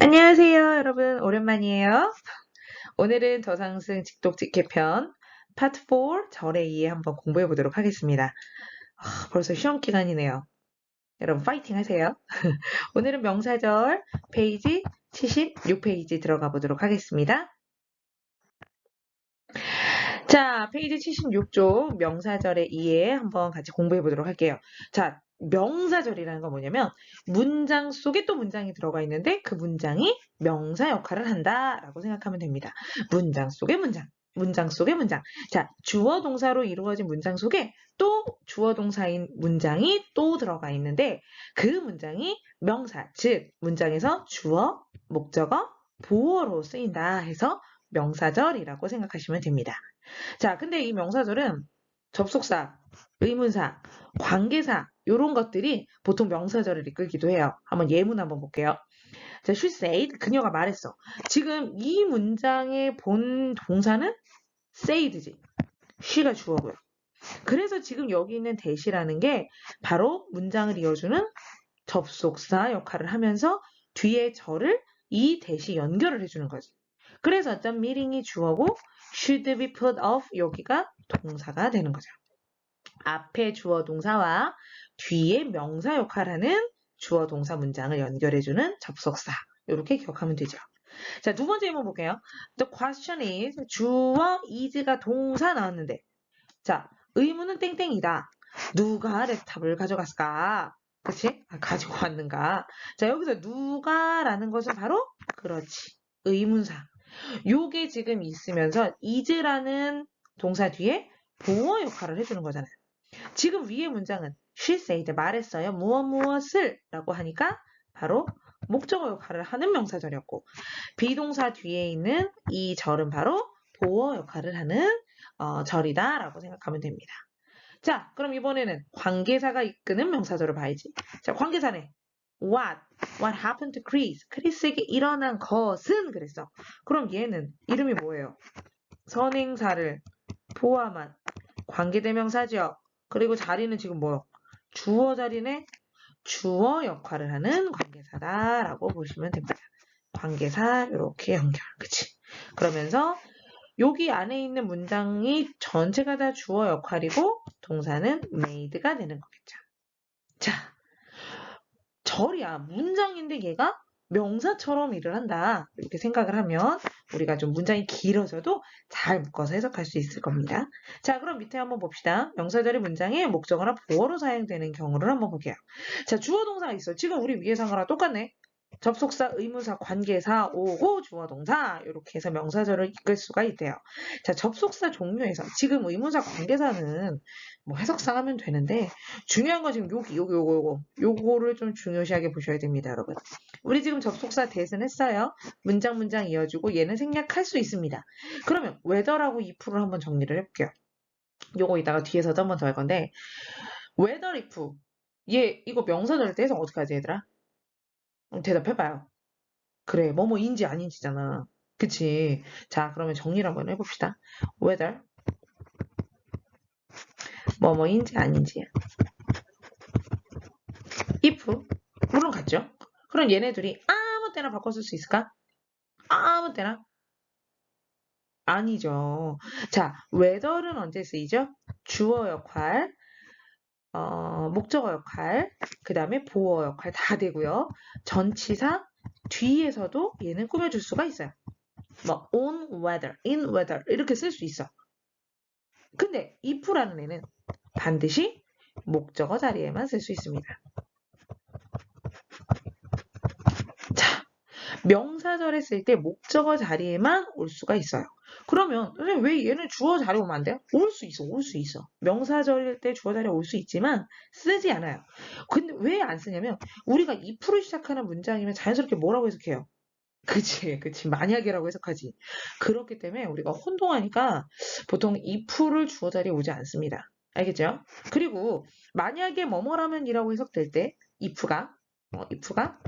안녕하세요, 여러분. 오랜만이에요. 오늘은 저상승 직독 직계편 파트 4 절의 이해 한번 공부해 보도록 하겠습니다. 아, 벌써 시험 기간이네요. 여러분 파이팅 하세요. 오늘은 명사절 페이지 76페이지 들어가 보도록 하겠습니다. 자, 페이지 76쪽 명사절의 이해 한번 같이 공부해 보도록 할게요. 자, 명사절이라는 건 뭐냐면 문장 속에 또 문장이 들어가 있는데 그 문장이 명사 역할을 한다라고 생각하면 됩니다. 문장 속의 문장. 문장 속의 문장. 자, 주어 동사로 이루어진 문장 속에 또 주어 동사인 문장이 또 들어가 있는데 그 문장이 명사, 즉 문장에서 주어, 목적어, 보어로 쓰인다 해서 명사절이라고 생각하시면 됩니다. 자, 근데 이 명사절은 접속사, 의문사, 관계사 이런 것들이 보통 명사절을 이끌기도 해요. 한번 예문 한번 볼게요. 자, she said 그녀가 말했어. 지금 이 문장의 본 동사는 said지. she가 주어고요. 그래서 지금 여기 있는 대시라는 게 바로 문장을 이어주는 접속사 역할을 하면서 뒤에 절을 이 대시 연결을 해주는 거지. 그래서 어떤 미링이 주어고 should be put off 여기가 동사가 되는 거죠. 앞에 주어 동사와 뒤에 명사 역할하는 주어 동사 문장을 연결해주는 접속사. 이렇게 기억하면 되죠. 자, 두 번째 한번 볼게요. The question is 주어 is가 동사 나왔는데 자, 의문은 땡땡이다. 누가 랩탑을 가져갔을까? 그치? 아, 가지고 왔는가? 자, 여기서 누가라는 것은 바로 그렇지. 의문사. 요게 지금 있으면서 is라는 동사 뒤에 보어 역할을 해주는 거잖아요. 지금 위의 문장은 she said 말했어요. 무엇 무엇을 라고 하니까 바로 목적어 역할을 하는 명사절이었고 비동사 뒤에 있는 이 절은 바로 보어 역할을 하는 어, 절이다 라고 생각하면 됩니다. 자 그럼 이번에는 관계사가 이끄는 명사절을 봐야지. 자 관계사네. What? What happened to Chris? 크리스에게 일어난 것은 그랬어. 그럼 얘는 이름이 뭐예요? 선행사를 포함한 관계대명사죠. 그리고 자리는 지금 뭐요? 주어 자리네? 주어 역할을 하는 관계사다라고 보시면 됩니다. 관계사 이렇게 연결, 그치? 그러면서 여기 안에 있는 문장이 전체가 다 주어 역할이고 동사는 made가 되는 거겠죠. 자, 절이야. 문장인데 얘가 명사처럼 일을 한다. 이렇게 생각을 하면 우리가 좀 문장이 길어져도 잘 묶어서 해석할 수 있을 겁니다. 자, 그럼 밑에 한번 봅시다. 명사절의 문장에 목적어나 보어로 사용되는 경우를 한번 볼게요. 자, 주어 동사가 있어. 지금 우리 위에 산 거랑 똑같네. 접속사, 의문사, 관계사, 오고, 주어 동사 이렇게 해서 명사절을 이끌 수가 있대요. 자, 접속사 종류에서 지금 의문사, 관계사는 뭐 해석상 하면 되는데 중요한 건 지금 여기, 요거, 요거, 요거 요거를 좀 중요시하게 보셔야 됩니다, 여러분. 우리 지금 접속사 대신 했어요. 문장 문장 이어주고 얘는 생략할 수 있습니다. 그러면 whether라고 if를 한번 정리를 해볼게요. 요거 이따가 뒤에서도 한번 더 할 건데 whether if 얘 이거 명사절 때 해석 어떻게 하지 얘들아? 대답해봐요. 그래, 뭐뭐인지 아닌지잖아. 그치? 자, 그러면 정리를 한번 해봅시다. whether 뭐뭐인지 아닌지. if 물론 같죠? 그럼 얘네들이 아무 때나 쓸수 있을까? 아무 때나? 아니죠. 자, whether는 언제 쓰이죠? 주어 역할, 어, 목적어 역할, 그 다음에 보어 역할 다 되고요. 전치사 뒤에서도 얘는 꾸며줄 수가 있어요. 뭐 on weather, in weather 이렇게 쓸 수 있어. 근데 if라는 애는 반드시 목적어 자리에만 쓸 수 있습니다. 명사절에 쓸때 목적어 자리에만 올 수가 있어요. 그러면 왜 얘는 주어 자리에 오면 안 돼요? 올 수 있어, 올 수 있어. 명사절일 때 주어 자리에 올 수 있지만 쓰지 않아요. 근데 왜 안 쓰냐면 우리가 if로 시작하는 문장이면 자연스럽게 뭐라고 해석해요? 그치, 그치. 만약이라고 해석하지. 그렇기 때문에 우리가 혼동하니까 보통 if를 주어 자리에 오지 않습니다. 알겠죠? 그리고 만약에 뭐뭐라면이라고 해석될 때 if가 어, if가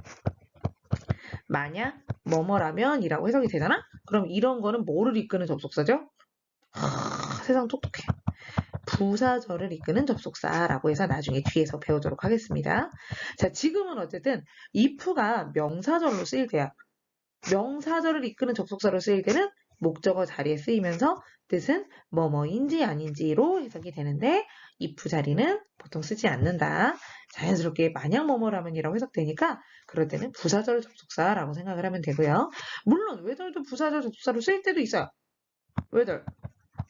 만약 뭐뭐라면 이라고 해석이 되잖아? 그럼 이런 거는 뭐를 이끄는 접속사죠? 하, 세상 똑똑해. 부사절을 이끄는 접속사라고 해서 나중에 뒤에서 배우도록 하겠습니다. 자, 지금은 어쨌든 if가 명사절로 쓰일 때야. 명사절을 이끄는 접속사로 쓰일 때는 목적어 자리에 쓰이면서 뜻은 뭐뭐인지 아닌지로 해석이 되는데 if 자리는 보통 쓰지 않는다. 자연스럽게 마냥 뭐뭐라면이라고 해석되니까 그럴 때는 부사절 접속사라고 생각을 하면 되고요. 물론 whether도 부사절 접속사로 쓰일 때도 있어요. whether.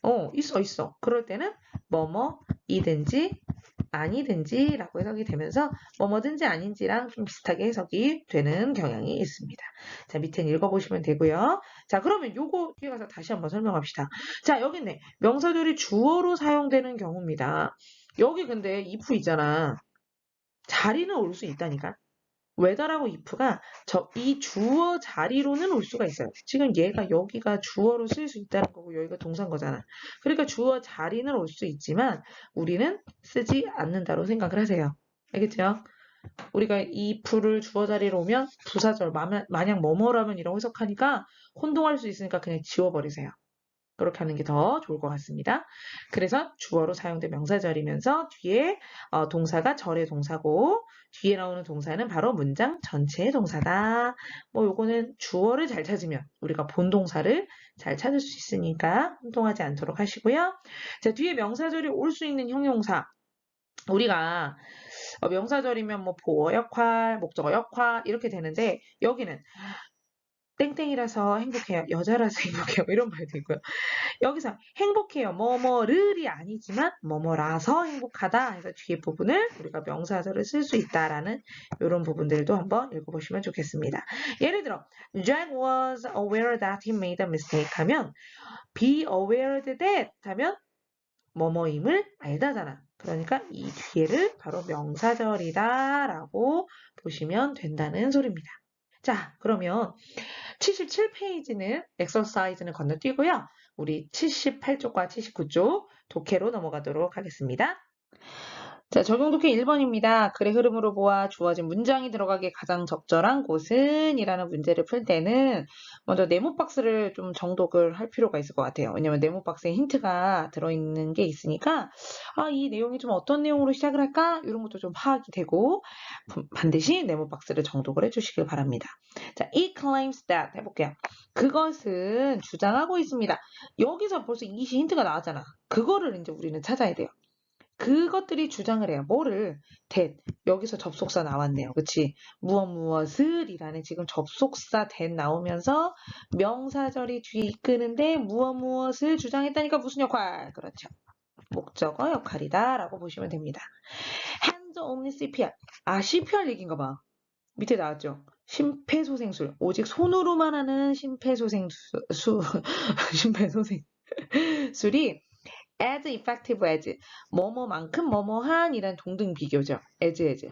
어, 있어 있어. 그럴 때는 뭐뭐이든지 아니든지 라고 해석이 되면서 뭐뭐든지 아닌지랑 좀 비슷하게 해석이 되는 경향이 있습니다. 자, 밑에 읽어보시면 되고요. 자, 그러면 요거 뒤에 가서 다시 한번 설명합시다. 자, 여기 있네. 명사들이 주어로 사용되는 경우입니다. 여기 근데 if 있잖아. 자리는 올 수 있다니까. Whether하고 if가 저 이 주어 자리로는 올 수가 있어요. 지금 얘가 여기가 주어로 쓸 수 있다는 거고 여기가 동사인 거잖아. 그러니까 주어 자리는 올 수 있지만 우리는 쓰지 않는다로 생각을 하세요. 알겠죠? 우리가 if를 주어 자리로 오면 부사절 마냥, 뭐뭐라면 이라고 해석하니까 혼동할 수 있으니까 그냥 지워버리세요. 그렇게 하는 게 더 좋을 것 같습니다. 그래서 주어로 사용된 명사절이면서 뒤에 어, 동사가 절의 동사고 뒤에 나오는 동사는 바로 문장 전체의 동사다. 뭐 요거는 주어를 잘 찾으면 우리가 본 동사를 잘 찾을 수 있으니까 혼동하지 않도록 하시고요. 자, 뒤에 명사절이 올 수 있는 형용사. 우리가 어, 명사절이면 뭐 보어 역할, 목적어 역할 이렇게 되는데 여기는 땡땡이라서 행복해요. 여자라서 행복해요. 이런 말도 있고요. 여기서 행복해요. 뭐뭐를이 아니지만 뭐뭐라서 행복하다 해서 뒤에 부분을 우리가 명사절을 쓸 수 있다라는 이런 부분들도 한번 읽어보시면 좋겠습니다. 예를 들어 Jack was aware that he made a mistake 하면 be aware that 하면 뭐뭐임을 알다잖아. 그러니까 이 뒤에를 바로 명사절이다라고 보시면 된다는 소리입니다. 자, 그러면 77페이지는 엑서사이즈는 건너뛰고요. 우리 78쪽과 79쪽 독해로 넘어가도록 하겠습니다. 자, 적용 독해 1번입니다. 글의 흐름으로 보아 주어진 문장이 들어가기 가장 적절한 곳은? 이라는 문제를 풀 때는 먼저 네모 박스를 좀 정독을 할 필요가 있을 것 같아요. 왜냐면 네모 박스에 힌트가 들어있는 게 있으니까 아, 이 내용이 좀 어떤 내용으로 시작을 할까? 이런 것도 좀 파악이 되고 반드시 네모 박스를 정독을 해주시길 바랍니다. 자, it claims that 해볼게요. 그것은 주장하고 있습니다. 여기서 벌써 이시 힌트가 나왔잖아. 그거를 이제 우리는 찾아야 돼요. 그것들이 주장을 해요. 뭐를? that. 여기서 접속사 나왔네요. 그치? 무엇 무엇을 이라는 지금 접속사 that 나오면서 명사절이 뒤에 이끄는데 무엇 무엇을 주장했다니까 무슨 역할? 그렇죠. 목적어 역할이다 라고 보시면 됩니다. hands only CPR. 아, CPR 얘기인가 봐. 밑에 나왔죠. 심폐소생술. 오직 손으로만 하는 심폐소생수, 수, 심폐소생술이 as effective as 뭐뭐만큼 뭐뭐한 이란 동등 비교죠. as as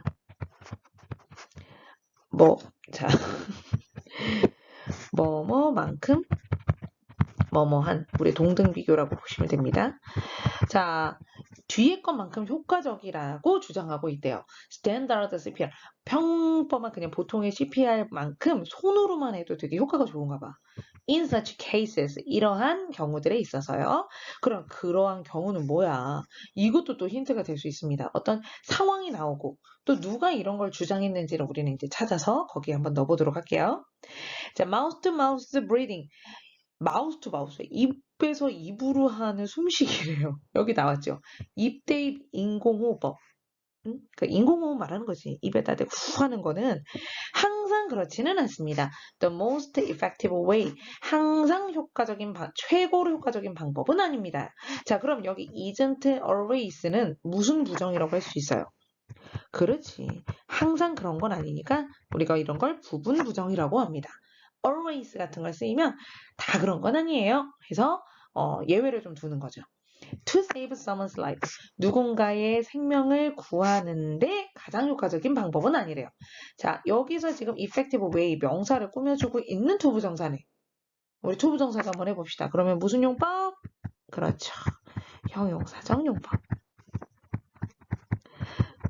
뭐자 뭐뭐만큼 뭐뭐한 우리 동등 비교라고 보시면 됩니다. 자 뒤에 것만큼 효과적이라고 주장하고 있대요. Standard CPR 평범한 그냥 보통의 CPR만큼 손으로만 해도 되게 효과가 좋은가 봐. In such cases 이러한 경우들에 있어서요. 그럼 그러한 경우는 뭐야? 이것도 또 힌트가 될 수 있습니다. 어떤 상황이 나오고 또 누가 이런 걸 주장했는지를 우리는 이제 찾아서 거기에 한번 넣어보도록 할게요. 자, mouth to mouth breathing. 마우스 투 마우스 입에서 입으로 하는 숨쉬기래요. 여기 나왔죠. 입 대 입 인공호흡법. 응? 그 인공호흡 말하는 거지. 입에다 대고 후 하는 거는 항상 그렇지는 않습니다. The most effective way. 항상 효과적인 방, 최고로 효과적인 방법은 아닙니다. 자, 그럼 여기 isn't always는 무슨 부정이라고 할 수 있어요? 그렇지. 항상 그런 건 아니니까 우리가 이런 걸 부분 부정이라고 합니다. always 같은 걸 쓰이면 다 그런 건 아니에요. 해서 어, 예외를 좀 두는 거죠. To save someone's life. 누군가의 생명을 구하는데 가장 효과적인 방법은 아니래요. 자, 여기서 지금 effective way 명사를 꾸며주고 있는 투부정사네. 우리 투부정사도 한번 해봅시다. 그러면 무슨 용법? 그렇죠. 형용사적 용법.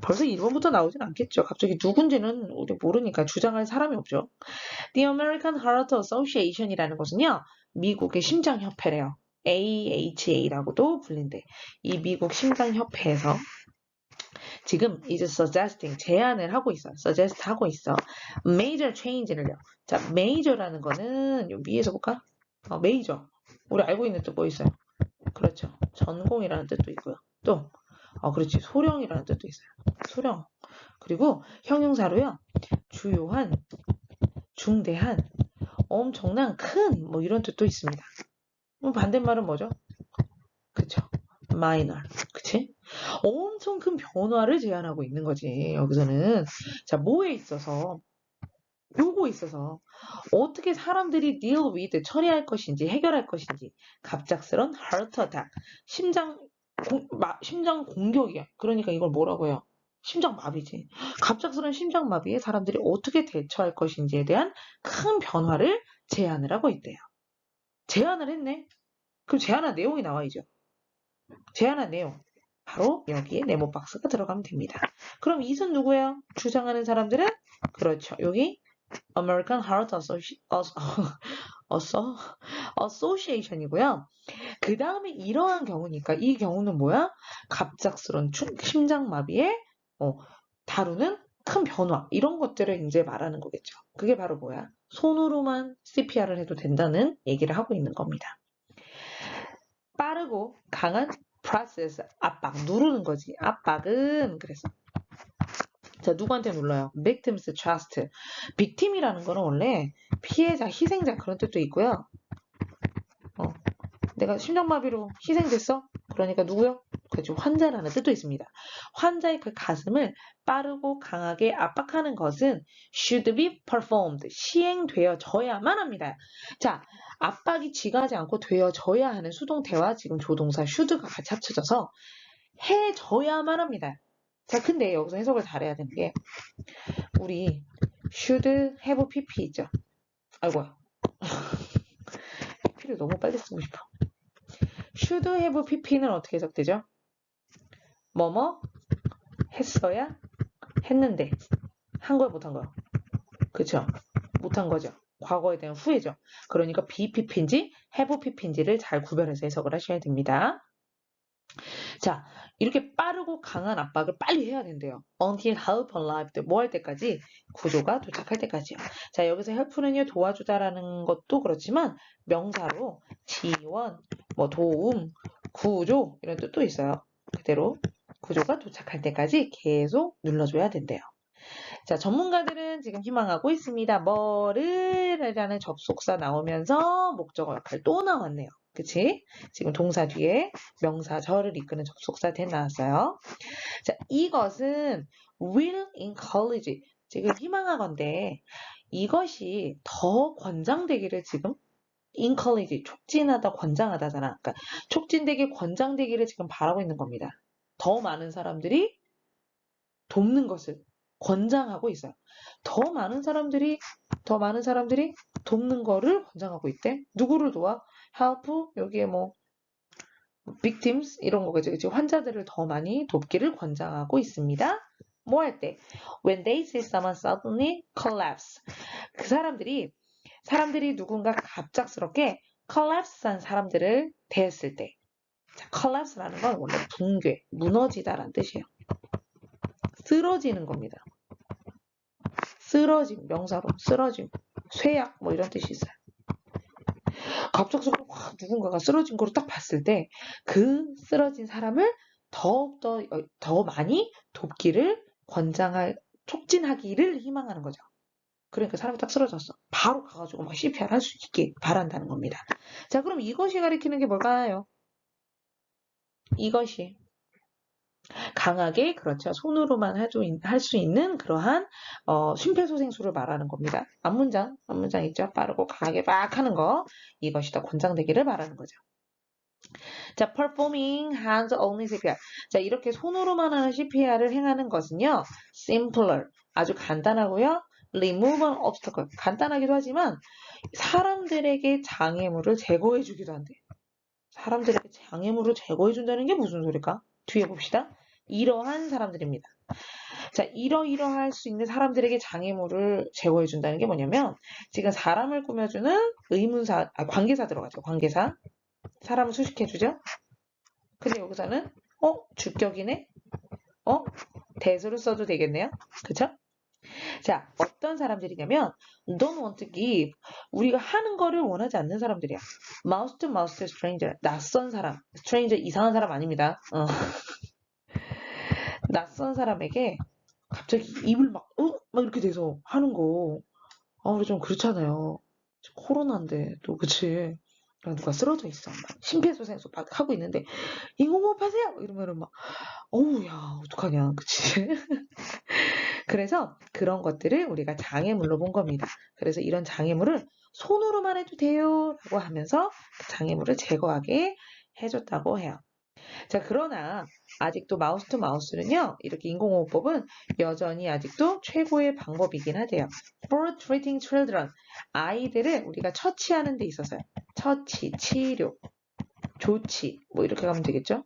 벌써 1번부터 나오진 않겠죠. 갑자기 누군지는 우리 모르니까 주장할 사람이 없죠. The American Heart Association이라는 것은요. 미국의 심장협회래요. AHA라고도 불린대. 이 미국 심장협회에서 지금 is suggesting 제안을 하고 있어. suggest 하고 있어. major change를요. 자, major라는 거는 요 위에서 볼까? 어, major. 우리 알고 있는 뜻 뭐 있어요? 그렇죠. 전공이라는 뜻도 있고요. 또, 어, 그렇지. 소령이라는 뜻도 있어요. 소령. 그리고 형용사로요. 주요한, 중대한, 엄청난 큰, 뭐 이런 뜻도 있습니다. 그럼 반대말은 뭐죠? 그쵸. minor. 그치? 엄청 큰 변화를 제안하고 있는 거지. 여기서는. 자, 뭐에 있어서? 요거 있어서 어떻게 사람들이 deal with 처리할 것인지 해결할 것인지 갑작스런 heart attack 심장 공, 마- 심장 공격이야. 그러니까 이걸 뭐라고 해요? 심장 마비지. 갑작스런 심장 마비에 사람들이 어떻게 대처할 것인지에 대한 큰 변화를 제안을 하고 있대요. 제안을 했네. 그럼 제안한 내용이 나와야죠. 제안한 내용. 바로 여기에 네모 박스가 들어가면 됩니다. 그럼 이은 누구예요? 주장하는 사람들은 그렇죠. 여기 American Heart Associ- Asso- Asso- Association이고요. 그 다음에 이러한 경우니까 이 경우는 뭐야? 갑작스런 충- 심장마비에 어, 다루는 큰 변화 이런 것들을 이제 말하는 거겠죠. 그게 바로 뭐야? 손으로만 CPR을 해도 된다는 얘기를 하고 있는 겁니다. 빠르고 강한 process 압박 누르는 거지. 압박은 그래서 자 누구한테 눌러요? victims trust. victim이라는 거는 원래 피해자, 희생자 그런 뜻도 있고요. 어, 내가 심장마비로 희생됐어? 그러니까 누구요? 그죠 환자라는 뜻도 있습니다. 환자의 그 가슴을 빠르고 강하게 압박하는 것은 should be performed 시행되어져야만 합니다. 자 압박이 지가하지 않고 되어져야 하는 수동태와 지금 조동사 should가 같이 합쳐져서 해져야만 합니다. 자 근데 여기서 해석을 잘해야 되는 게 우리 should have pp 있죠. 아이고야. pp를 너무 빨리 쓰고 싶어. should have pp는 어떻게 해석되죠? 뭐뭐 했어야 했는데 한 거야 못한 거야. 그쵸? 못한 거죠. 과거에 대한 후회죠. 그러니까 be pp인지 have pp인지를 잘 구별해서 해석을 하셔야 됩니다. 자, 이렇게 빠르고 강한 압박을 빨리 해야 된대요. until help arrived. 뭐할 때까지? 구조가 도착할 때까지요. 자, 여기서 help는요, 도와주다라는 것도 그렇지만 명사로 지원, 뭐 도움, 구조 이런 뜻도 있어요. 그대로 구조가 도착할 때까지 계속 눌러줘야 된대요. 자, 전문가들은 지금 희망하고 있습니다. 뭐를 라는 접속사 나오면서 목적어 역할 또 나왔네요. 그치? 지금 동사 뒤에 명사절을 이끄는 접속사 대 나왔어요. 자, 이것은 will encourage. 지금 희망하건데 이것이 더 권장되기를 지금 encourage, 촉진하다, 권장하다잖아. 그러니까 촉진되기, 권장되기를 지금 바라고 있는 겁니다. 더 많은 사람들이 돕는 것을 권장하고 있어요. 더 많은 사람들이 더 많은 사람들이 돕는 거를 권장하고 있대. 누구를 도와? help 여기에 뭐 victims 이런 거겠죠. 그치? 환자들을 더 많이 돕기를 권장하고 있습니다. 뭐 할 때? When they see someone suddenly collapse. 그 사람들이 사람들이 누군가 갑작스럽게 collapse한 사람들을 대했을 때. 자, collapse라는 건 원래 붕괴, 무너지다라는 뜻이에요. 쓰러지는 겁니다. 쓰러짐, 명사로 쓰러짐, 쇠약 뭐 이런 뜻이 있어요. 갑작스럽게 확 누군가가 쓰러진 거를 딱 봤을 때 그 쓰러진 사람을 더욱더 어, 더 많이 돕기를 권장할 촉진하기를 희망하는 거죠. 그러니까 사람이 딱 쓰러졌어. 바로 가가지고 막 CPR 할 수 있게 바란다는 겁니다. 자, 그럼 이것이 가리키는 게 뭘까요? 이것이 강하게 그렇죠. 손으로만 할 수 있는 그러한 어, 심폐소생술을 말하는 겁니다. 앞문장, 앞문장 있죠. 빠르고 강하게 막 하는 거 이것이 더 권장되기를 바라는 거죠. 자, performing hands only CPR. 자, 이렇게 손으로만 하는 CPR을 행하는 것은요. simpler. 아주 간단하고요. remove an obstacle. 간단하기도 하지만 사람들에게 장애물을 제거해 주기도 한대. 사람들에게 장애물을 제거해 준다는 게 무슨 소리일까? 뒤에 봅시다. 이러한 사람들입니다. 자, 이러이러할 수 있는 사람들에게 장애물을 제거해 준다는 게 뭐냐면 지금 사람을 꾸며주는 의문사, 아, 관계사 들어가죠. 관계사. 사람을 수식해 주죠. 근데 여기서는 어? 주격이네? 어? 대수로 써도 되겠네요. 그쵸? 자, 어떤 사람들이냐면 don't want to give 우리가 하는 거를 원하지 않는 사람들이야. mouse to mouse stranger 낯선 사람, stranger 이상한 사람 아닙니다. 어. 낯선 사람에게 갑자기 입을 막, 어? 막 이렇게 돼서 하는 거. 아, 우리 좀 그렇잖아요. 코로나인데, 또, 그치. 누가 쓰러져 있어. 막 심폐소생술 막 하고 있는데, 인공호흡 하세요! 이러면은 막, 어우, 야, 어떡하냐. 그치. 그래서 그런 것들을 우리가 장애물로 본 겁니다. 그래서 이런 장애물을 손으로만 해도 돼요. 라고 하면서 그 장애물을 제거하게 해줬다고 해요. 자, 그러나 아직도 마우스 투 마우스는요, 이렇게 인공호흡법은 여전히 아직도 최고의 방법이긴 하대요. For treating children. 아이들을 우리가 처치하는 데 있어서요. 처치, 치료, 조치, 뭐 이렇게 가면 되겠죠?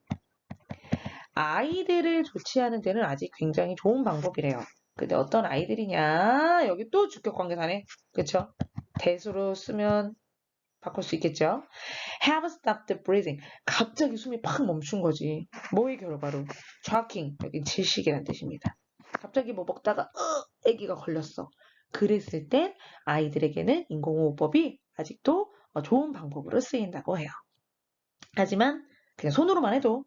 아이들을 조치하는 데는 아직 굉장히 좋은 방법이래요. 근데 어떤 아이들이냐? 여기 또 주격관계사네. 그쵸? 대수로 쓰면 바꿀 수 있겠죠? have stopped breathing. 갑자기 숨이 팍 멈춘 거지. 뭐의 결과로? choking. 여기 질식이란 뜻입니다. 갑자기 뭐 먹다가 어, 아기가 걸렸어. 그랬을 땐 아이들에게는 인공호흡법이 아직도 어, 좋은 방법으로 쓰인다고 해요. 하지만 그냥 손으로만 해도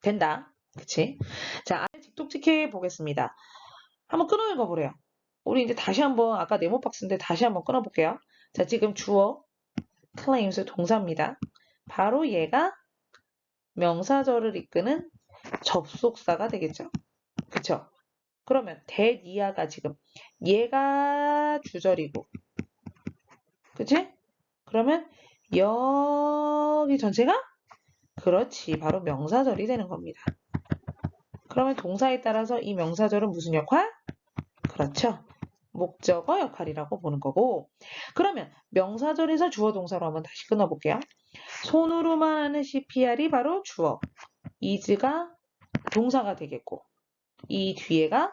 된다. 그치? 자, 아래 직독직해 보겠습니다. 한번 끊어 읽어보래요. 우리 이제 다시 한번 아까 네모 박스인데 다시 한번 끊어볼게요. 자, 지금 주어 claims 동사입니다. 바로 얘가 명사절을 이끄는 접속사가 되겠죠. 그쵸? 그러면 that 이하가 지금 얘가 주절이고 그치? 그러면 여기 전체가 그렇지 바로 명사절이 되는 겁니다. 그러면 동사에 따라서 이 명사절은 무슨 역할? 그렇죠. 목적어 역할이라고 보는 거고 그러면 명사절에서 주어 동사로 한번 다시 끊어볼게요. 손으로만 하는 CPR이 바로 주어 is가 동사가 되겠고 이 뒤에가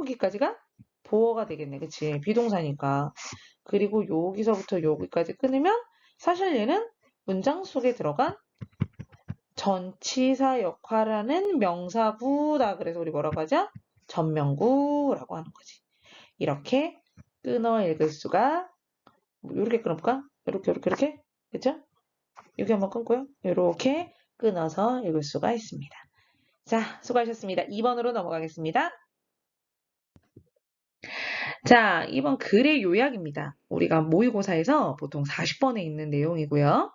여기까지가 보어가 되겠네 그치 비동사니까 그리고 여기서부터 여기까지 끊으면 사실 얘는 문장 속에 들어간 전치사 역할하는 명사구다 그래서 우리 뭐라고 하죠? 전명구라고 하는 거지. 이렇게 끊어 읽을 수가 이렇게 끊어볼까? 이렇게 이렇게 이렇게 그죠? 여기 한번 끊고요. 이렇게 끊어서 읽을 수가 있습니다. 자, 수고하셨습니다. 2번으로 넘어가겠습니다. 자, 2번 글의 요약입니다. 우리가 모의고사에서 보통 40번에 있는 내용이고요.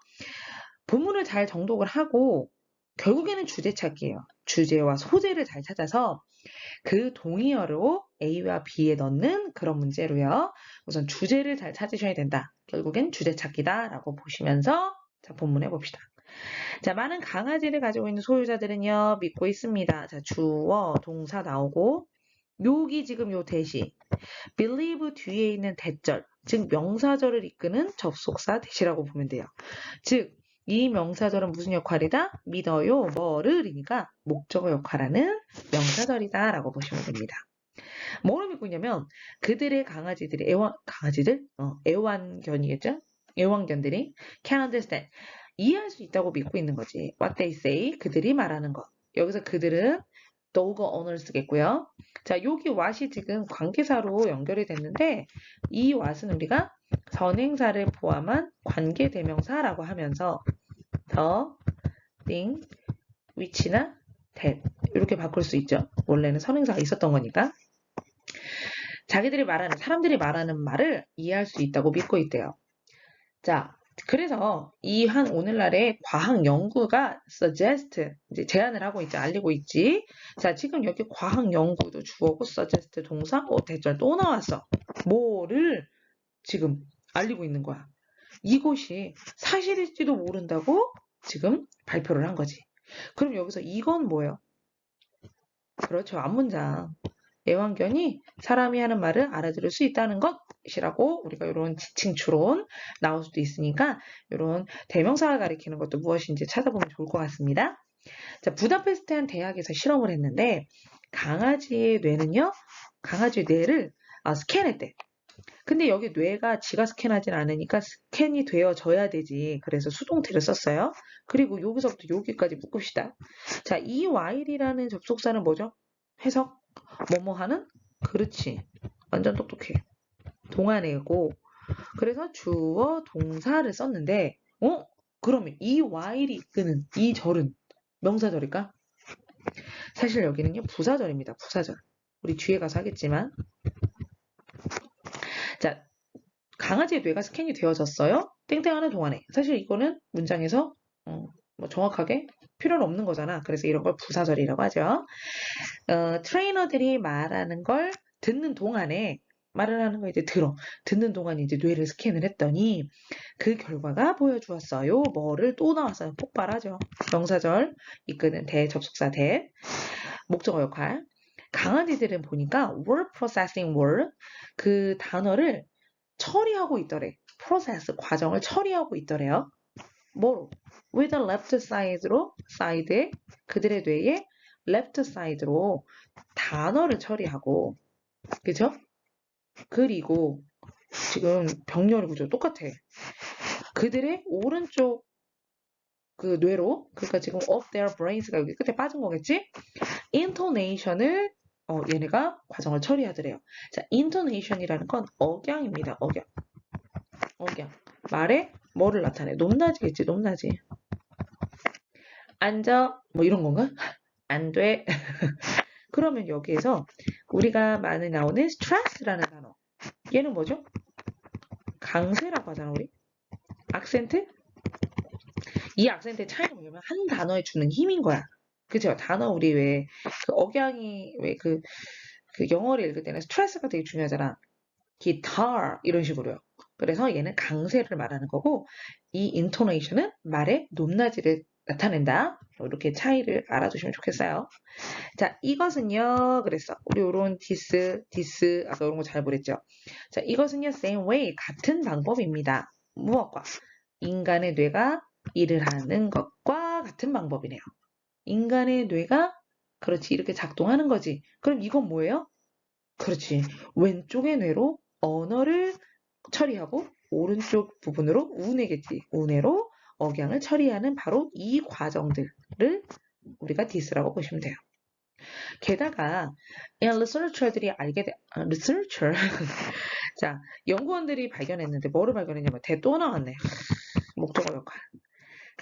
본문을 잘 정독을 하고 결국에는 주제 찾기예요. 주제와 소재를 잘 찾아서 그 동의어로 A와 B에 넣는 그런 문제로요. 우선 주제를 잘 찾으셔야 된다. 결국엔 주제 찾기다라고 보시면서 자, 본문 해봅시다. 자, 많은 강아지를 가지고 있는 소유자들은요, 믿고 있습니다. 자, 주어, 동사 나오고, 여기 지금 요 대시, believe 뒤에 있는 대절, 즉 명사절을 이끄는 접속사 대시라고 보면 돼요. 즉, 이 명사절은 무슨 역할이다? 믿어요, 뭐를이니까 목적어 역할하는 명사절이다 라고 보시면 됩니다. 뭐를 믿고 있냐면 그들의 강아지들이 애완 강아지들 어, 애완견이겠죠? 애완견들이 can understand 이해할 수 있다고 믿고 있는 거지. What they say 그들이 말하는 것. 여기서 그들은 dog owners겠고요. 자, 여기 what이 지금 관계사로 연결이 됐는데 이 what은 우리가 선행사를 포함한 관계대명사라고 하면서 the, thing, which나 that 이렇게 바꿀 수 있죠. 원래는 선행사가 있었던 거니까. 자기들이 말하는 사람들이 말하는 말을 이해할 수 있다고 믿고 있대요. 자, 그래서 이 한 오늘날의 과학 연구가 suggest 이제 제안을 하고 있지 알리고 있지. 자, 지금 여기 과학 연구도 주어고 suggest 동사 어 대절 또 나왔어. 뭐를 지금 알리고 있는 거야. 이것이 사실일지도 모른다고 지금 발표를 한 거지. 그럼 여기서 이건 뭐예요? 그렇죠. 앞문장. 애완견이 사람이 하는 말을 알아들을 수 있다는 것이라고 우리가 이런 지칭 추론 나올 수도 있으니까 이런 대명사를 가리키는 것도 무엇인지 찾아보면 좋을 것 같습니다. 자, 부다페스트 한 대학에서 실험을 했는데 강아지의 뇌는요. 강아지의 뇌를 아, 스캔했대. 근데 여기 뇌가 지가 스캔하진 않으니까 스캔이 되어져야 되지. 그래서 수동태를 썼어요. 그리고 여기서부터 여기까지 묶읍시다. 자, 이 while이라는 접속사는 뭐죠? 해석? 뭐뭐 하는? 그렇지. 완전 똑똑해. 동안이고 그래서 주어 동사를 썼는데 어? 그러면 이 while이 이끄는 이 절은 명사절일까? 사실 여기는요 부사절입니다. 부사절. 우리 뒤에 가서 하겠지만 자 강아지의 뇌가 스캔이 되어졌어요. 땡땡하는 동안에 사실 이거는 문장에서 어, 뭐 정확하게 필요는 없는 거잖아. 그래서 이런 걸 부사절이라고 하죠. 어, 트레이너들이 말하는 걸 듣는 동안에 말을 하는 거 이제 들어. 듣는 동안에 이제 뇌를 스캔을 했더니 그 결과가 보여주었어요. 뭐를 또 나왔어요. 폭발하죠. 명사절 이끄는 대 접속사 대 목적어 역할. 강아지들은 보니까 word processing word 그 단어를 처리하고 있더래. process 과정을 처리하고 있더래요. 뭐로? with the left side로 side에 그들의 뇌에 left side로 단어를 처리하고 그죠? 그리고 지금 병렬 구조 똑같아. 그들의 오른쪽 그 뇌로 그러니까 지금 of their brains가 여기 끝에 빠진 거겠지? intonation을 어, 얘네가 과정을 처리하더래요. 자, intonation이라는 건 억양입니다. 억양. 억양. 말에 뭐를 나타내? 높낮이겠지, 높낮이. 앉아, 뭐 이런 건가? 안 돼. 그러면 여기에서 우리가 많이 나오는 stress라는 단어. 얘는 뭐죠? 강세라고 하잖아, 우리. 악센트? 이 악센트의 차이는 뭐냐면 한 단어에 주는 힘인 거야. 그죠? 단어 우리 왜 그 억양이 왜그 그 영어를 읽을 때는 스트레스가 되게 중요하잖아. 기타 이런 식으로요. 그래서 얘는 강세를 말하는 거고 이 인토네이션은 말의 높낮이를 나타낸다. 이렇게 차이를 알아두시면 좋겠어요. 자, 이것은요. 그랬어. 우리 요런 디스, 디스 아까 이런 거 잘 보랬죠. 자, 이것은요. same way 같은 방법입니다. 무엇과? 인간의 뇌가 일을 하는 것과 같은 방법이네요. 인간의 뇌가 그렇지 이렇게 작동하는 거지. 그럼 이건 뭐예요? 그렇지. 왼쪽의 뇌로 언어를 처리하고 오른쪽 부분으로 우뇌겠지. 우뇌로 억양을 처리하는 바로 이 과정들을 우리가 디스라고 보시면 돼요. 게다가 이 리서처들이 알게 돼, 아, 리서처 자 연구원들이 발견했는데 뭐를 발견했냐면 대또 나왔네. 목적어 역할.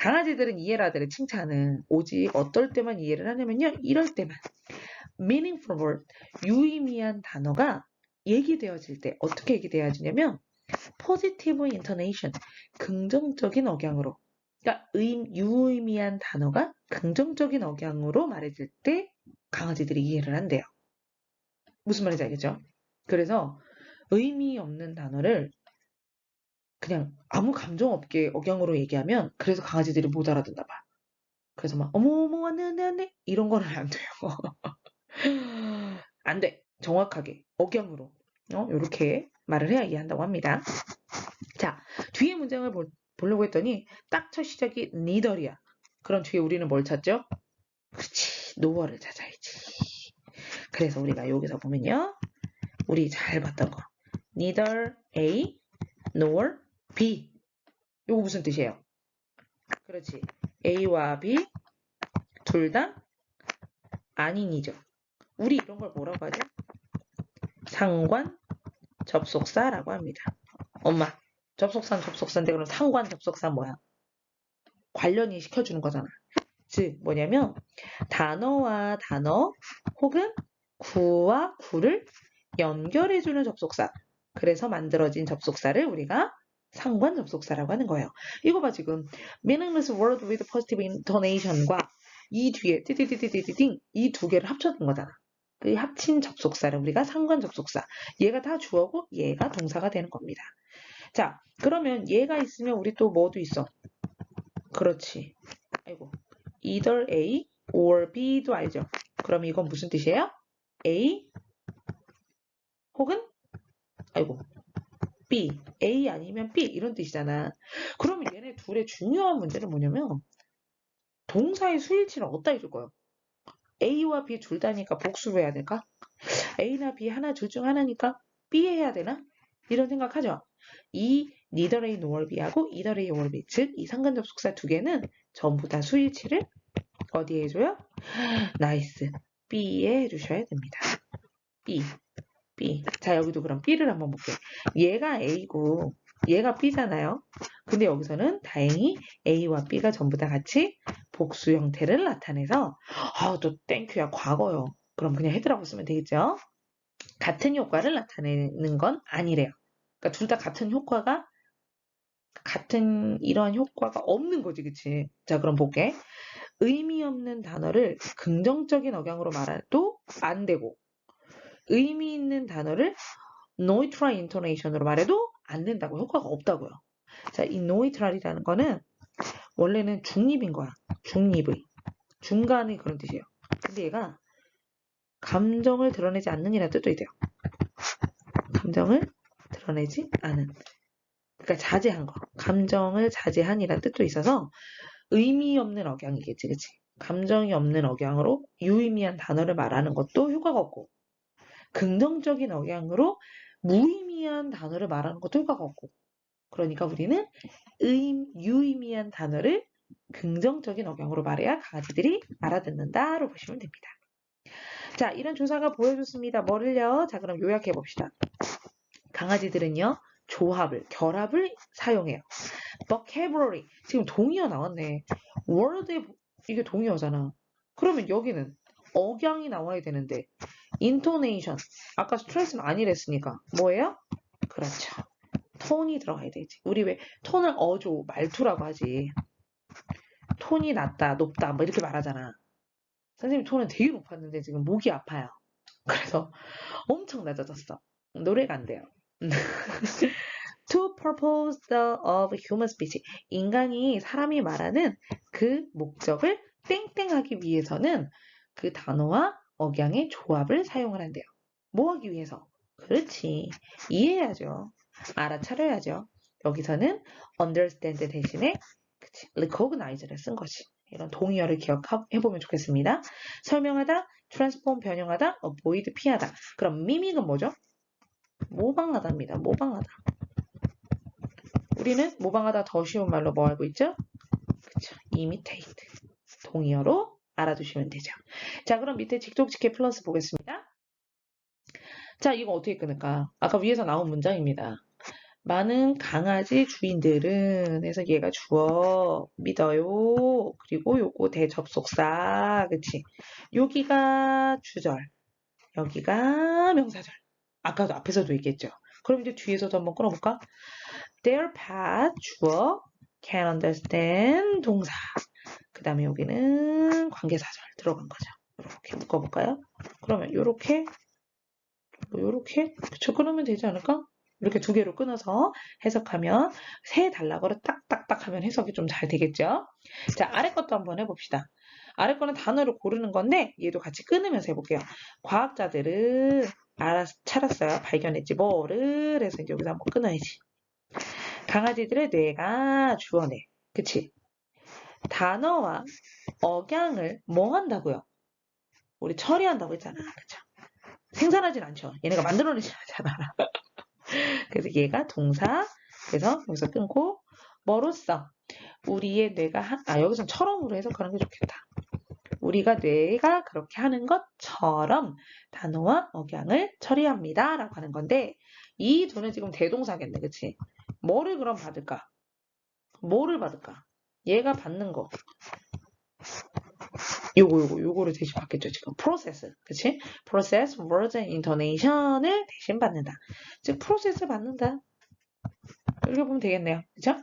강아지들은 이해를 하더래 칭찬은. 오직 어떨 때만 이해를 하냐면요. 이럴 때만. meaningful word 유의미한 단어가 얘기되어질 때 어떻게 얘기되어지냐면 positive intonation 긍정적인 억양으로. 그러니까 의, 유의미한 단어가 긍정적인 억양으로 말해질 때 강아지들이 이해를 한대요. 무슨 말인지 알겠죠? 그래서 의미 없는 단어를 그냥 아무 감정 없게 억양으로 얘기하면 그래서 강아지들이 못 알아듣나 봐. 그래서 막 어머 어머 안돼 안돼 안돼 이런 거는 안 돼요. 안 돼. 정확하게 억양으로 어, 이렇게 말을 해야 이해한다고 합니다. 자 뒤에 문장을 볼, 보려고 했더니 딱 첫 시작이 니덜이야. 그럼 뒤에 우리는 뭘 찾죠? 그렇지 노어를 찾아야지. 그래서 우리가 여기서 보면요. 우리 잘 봤던 거 neither A nor B. 요거 무슨 뜻이에요? 그렇지. A와 B 둘 다 아닌이죠. 우리 이런 걸 뭐라고 하죠? 상관 접속사라고 합니다. 엄마, 접속사는 접속사인데 그럼 상관 접속사 뭐야? 관련이 시켜주는 거잖아. 즉 뭐냐면 단어와 단어 혹은 구와 구를 연결해주는 접속사. 그래서 만들어진 접속사를 우리가 상관 접속사라고 하는 거예요. 이거 봐 지금 meaningless word with positive intonation과 이 뒤에 띠띠띠띠띠띵 이 두 개를 합쳐둔 거잖아. 그 합친 접속사를 우리가 상관 접속사. 얘가 다 주어고 얘가 동사가 되는 겁니다. 자, 그러면 얘가 있으면 우리 또 뭐도 있어? 그렇지. 아이고. either A or B도 알죠? 그럼 이건 무슨 뜻이에요? A 혹은 아이고 B, A 아니면 B 이런 뜻이잖아. 그러면 얘네 둘의 중요한 문제는 뭐냐면 동사의 수일치는 어디다 해줄 거예요? A와 B 둘 다니까 복수를 해야 될까? A나 B 하나 둘 중 하나니까 B 해야 되나? 이런 생각하죠. 이 neither A nor B하고 either A or B, 즉 이 상관 접속사 두 개는 전부 다 수일치를 어디에 해줘요? 나이스. B에 해주셔야 됩니다. B, 자 여기도 그럼 B를 한번 볼게요. 얘가 A고 얘가 B잖아요. 근데 여기서는 다행히 A와 B가 전부 다 같이 복수 형태를 나타내서 아, 또 땡큐야 과거요. 그럼 그냥 헤드라고 쓰면 되겠죠? 같은 효과를 나타내는 건 아니래요. 그러니까 둘 다 같은 효과가 같은 이러한 효과가 없는 거지, 그치? 자, 그럼 볼게. 의미 없는 단어를 긍정적인 억양으로 말해도 안 되고, 의미 있는 단어를 neutral intonation으로 말해도 안 된다고, 효과가 없다고요. 자, 이 neutral이라는 거는 원래는 중립인 거야. 중립의. 중간의 그런 뜻이에요. 근데 얘가 감정을 드러내지 않는이라는 뜻도 있대요. 감정을 드러내지 않은. 그러니까 자제한 거. 감정을 자제한이라는 뜻도 있어서 의미 없는 억양이겠지, 그치? 감정이 없는 억양으로 유의미한 단어를 말하는 것도 효과가 없고, 긍정적인 억양으로 무의미한 단어를 말하는 것도 효과가 없고, 그러니까 우리는 의, 유의미한 단어를 긍정적인 억양으로 말해야 강아지들이 알아듣는다로 보시면 됩니다. 자, 이런 조사가 보여줬습니다. 뭐를요? 자, 그럼 요약해 봅시다. 강아지들은요, 조합을, 결합을 사용해요. vocabulary. 지금 동의어 나왔네. word에 이게 동의어잖아. 그러면 여기는 억양이 나와야 되는데, intonation. 아까 스트레스는 아니랬으니까. 뭐예요? 그렇죠. 톤이 들어가야 되지. 우리 왜 톤을 어조, 말투라고 하지. 톤이 낮다, 높다, 뭐 이렇게 말하잖아. 선생님 톤은 되게 높았는데 지금 목이 아파요. 그래서 엄청 낮아졌어. 노래가 안 돼요. to purpose the of human speech. 인간이 사람이 말하는 그 목적을 땡땡하기 위해서는 그 단어와 억양의 조합을 사용을 한대요. 뭐 하기 위해서? 그렇지. 이해해야죠. 알아차려야죠. 여기서는 understand 대신에 그치, recognize를 쓴 거지. 이런 동의어를 기억해보면 좋겠습니다. 설명하다, transform 변형하다, avoid 피하다. 그럼 mimic은 뭐죠? 모방하다입니다. 모방하다. 우리는 모방하다 더 쉬운 말로 뭐 알고 있죠? 그쵸. imitate. 동의어로 알아두시면 되죠. 자, 그럼 밑에 직독직해 플러스 보겠습니다. 자, 이거 어떻게 끊을까? 아까 위에서 나온 문장입니다. 많은 강아지 주인들은 해서 얘가 주어 믿어요. 그리고 요거 대접속사 그치? 여기가 주절 여기가 명사절 아까도 앞에서도 얘기했죠. 그럼 이제 뒤에서도 한번 끊어볼까? Their pet 주어 can understand 동사 그 다음에 여기는 관계사절 들어간 거죠. 이렇게 묶어볼까요? 그러면 요렇게 뭐 요렇게 그쵸 끊으면 되지 않을까? 이렇게 두 개로 끊어서 해석하면 세 단락어로 딱딱딱 하면 해석이 좀 잘 되겠죠? 자, 아래 것도 한번 해봅시다. 아래 거는 단어를 고르는 건데 얘도 같이 끊으면서 해볼게요. 과학자들은 알았, 찾았어요. 발견했지. 뭐를 해서 이제 여기서 한번 끊어야지. 강아지들의 뇌가 주어네. 그치? 단어와 억양을 뭐 한다고요? 우리 처리한다고 했잖아. 그쵸? 생산하진 않죠. 얘네가 만들어내지 않잖아. 그래서 얘가 동사. 그래서 여기서 끊고 뭐로써 우리의 뇌가 한, 아 여기서 처럼으로 해석하는 게 좋겠다. 우리가 뇌가 그렇게 하는 것처럼 단어와 억양을 처리합니다. 라고 하는 건데 이 두는 지금 대동사겠네. 그치? 뭐를 그럼 받을까? 뭐를 받을까? 얘가 받는 거. 요거 요거 요거를 대신 받겠죠 지금. 프로세스 그치? 프로세스 and intonation을 대신 받는다. 즉 프로세스 받는다. 이렇게 보면 되겠네요. 그쵸?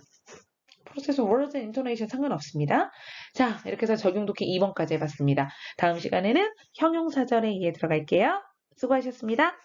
프로세스 and intonation 상관없습니다. 자 이렇게 해서 적용 독해 2번까지 해봤습니다. 다음 시간에는 형용사절에 이해 들어갈게요. 수고하셨습니다